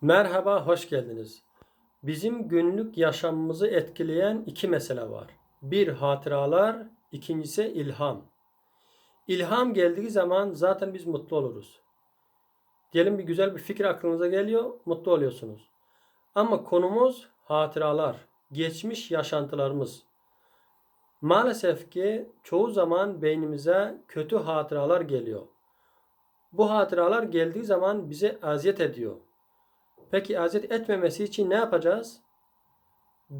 Merhaba, hoş geldiniz. Bizim günlük yaşamımızı etkileyen iki mesele var. Bir hatıralar, ikincisi ilham. İlham geldiği zaman zaten biz mutlu oluruz. Diyelim bir güzel bir fikir aklınıza geliyor, mutlu oluyorsunuz. Ama konumuz hatıralar, geçmiş yaşantılarımız. Maalesef ki çoğu zaman beynimize kötü hatıralar geliyor. Bu hatıralar geldiği zaman bize aziyet ediyor. Peki aziyet etmemesi için ne yapacağız?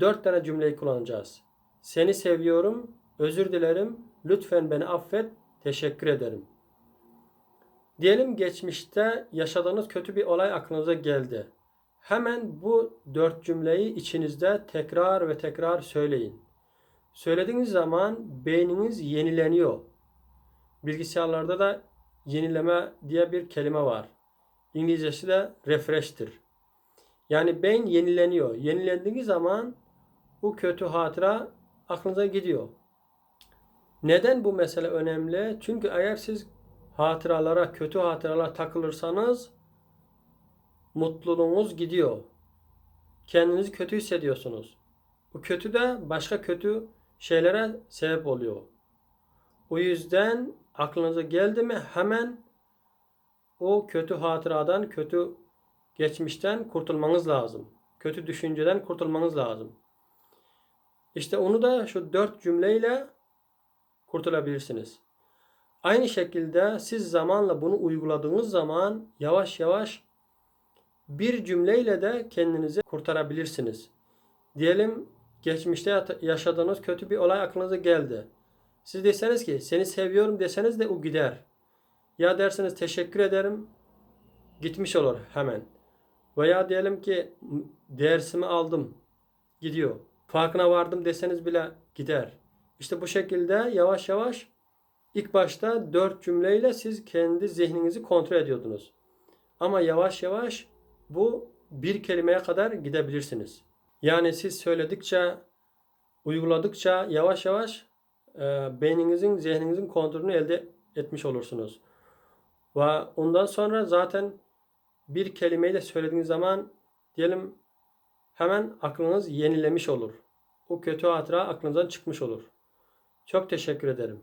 Dört tane cümleyi kullanacağız. Seni seviyorum, özür dilerim, lütfen beni affet, teşekkür ederim. Diyelim geçmişte yaşadığınız kötü bir olay aklınıza geldi. Hemen bu dört cümleyi içinizde tekrar ve tekrar söyleyin. Söylediğiniz zaman beyniniz yenileniyor. Bilgisayarlarda da yenileme diye bir kelime var. İngilizcesi de refresh'tir. Yani beyin yenileniyor. Yenilendiği zaman bu kötü hatıra aklınıza gidiyor. Neden bu mesele önemli? Çünkü eğer siz hatıralara, kötü hatıralara takılırsanız mutluluğunuz gidiyor. Kendinizi kötü hissediyorsunuz. Bu kötü de başka kötü şeylere sebep oluyor. O yüzden aklınıza geldi mi hemen o kötü hatıradan, kötü geçmişten kurtulmanız lazım. Kötü düşünceden kurtulmanız lazım. İşte onu da şu dört cümleyle kurtulabilirsiniz. Aynı şekilde siz zamanla bunu uyguladığınız zaman yavaş yavaş bir cümleyle de kendinizi kurtarabilirsiniz. Diyelim geçmişte yaşadığınız kötü bir olay aklınıza geldi. Siz deseniz ki seni seviyorum deseniz de o gider. Ya derseniz teşekkür ederim gitmiş olur hemen. Veya diyelim ki dersimi aldım gidiyor. Farkına vardım deseniz bile gider. İşte bu şekilde yavaş yavaş ilk başta dört cümleyle siz kendi zihninizi kontrol ediyordunuz. Ama yavaş yavaş bu bir kelimeye kadar gidebilirsiniz. Yani siz söyledikçe, uyguladıkça yavaş yavaş e, beyninizin, zihninizin kontrolünü elde etmiş olursunuz. Ve ondan sonra zaten bir kelimeyi de söylediğiniz zaman diyelim hemen aklınız yenilemiş olur. O kötü hatıra aklınızdan çıkmış olur. Çok teşekkür ederim.